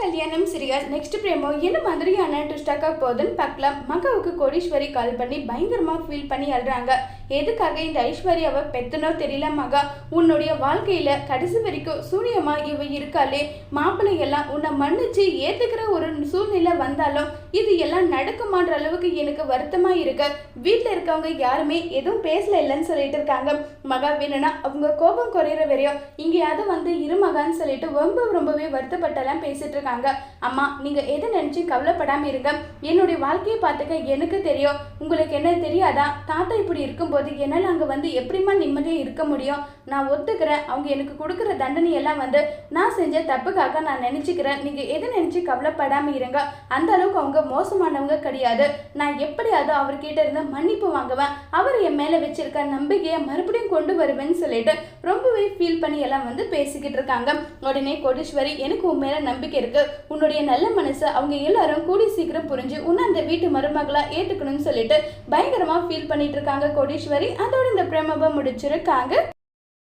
கல்யாணம் serial next பிரேமோ என்ன மாதிரியான ட்விஸ்டாக்க போகுதுன்னு பார்க்கலாம். மகாவுக்கு கோடீஸ்வரி கால் பண்ணி பயங்கரமாக ஃபீல் பண்ணி அழுறாங்க. எதுக்காக இந்த ஐஸ்வர்யாவை பெத்தனோ தெரியல மகா? உன்னுடைய வாழ்க்கையில கடைசி வரைக்கும் சூரியமா இவ இருக்காளே. மாப்பிள்ளை எல்லாம் உன்னை மன்னிச்சு ஏத்துக்கிற ஒரு சூழ்நிலை வந்தாலும் இது எல்லாம் நடக்குமான்ற அளவுக்கு எனக்கு வருத்தமா இருக்கு. வீட்டில் இருக்கவங்க யாருமே எதுவும் பேசல இல்லைன்னு சொல்லிட்டு இருக்காங்க. மகா வேணும்னா அவங்க கோபம் குறையிற வரையும் இங்கேயாவது வந்து இருமகான்னு சொல்லிட்டு ரொம்ப ரொம்பவே வருத்தப்பட்டெல்லாம் பேசிட்டு இருக்காங்க. அம்மா நீங்கள் எதை நினச்சி கவலைப்படாமல் இருங்க. என்னுடைய வாழ்க்கையை பார்த்துக்க எனக்கு தெரியும். உங்களுக்கு என்ன தெரியாதா? தாத்தா இப்படி இருக்கும்போது என்னால் அங்கே வந்து எப்படிம்மா நிம்மதியாக இருக்க முடியும்? நான் ஒத்துக்கிறேன். அவங்க எனக்கு கொடுக்குற தண்டனையெல்லாம் வந்து நான் செஞ்ச தப்புக்காக நான் நினச்சிக்கிறேன். நீங்கள் எதை நினச்சி கவலைப்படாமல் இருங்க. அந்த அளவுக்கு அவங்க மோசமானவங்க கிடையாது. நான் எப்படியாவது அவர்கிட்ட இருந்து மன்னிப்பு வாங்குவேன். அவர் என் மேலே வச்சிருக்க நம்பிக்கையை மறுபடியும் கொண்டு வருவேன்னு சொல்லிட்டு ரொம்பவே ஃபீல் பண்ணி எல்லாம் வந்து பேசிக்கிட்டு இருக்காங்க. உடனே கோடீஸ்வரி எனக்கு உன் மேலே நம்பிக்கை இருக்கு. உன்னுடைய நல்ல மனசை அவங்க எல்லாரும் கூடி சீக்கிரம் புரிஞ்சு உன்னை அந்த வீட்டு மருமகளா ஏற்றுக்கணும்னு சொல்லிட்டு பயங்கரமாக ஃபீல் பண்ணிட்டு இருக்காங்க கோடீஸ்வரி. அதோட இந்த பிரேமபம் முடிச்சிருக்காங்க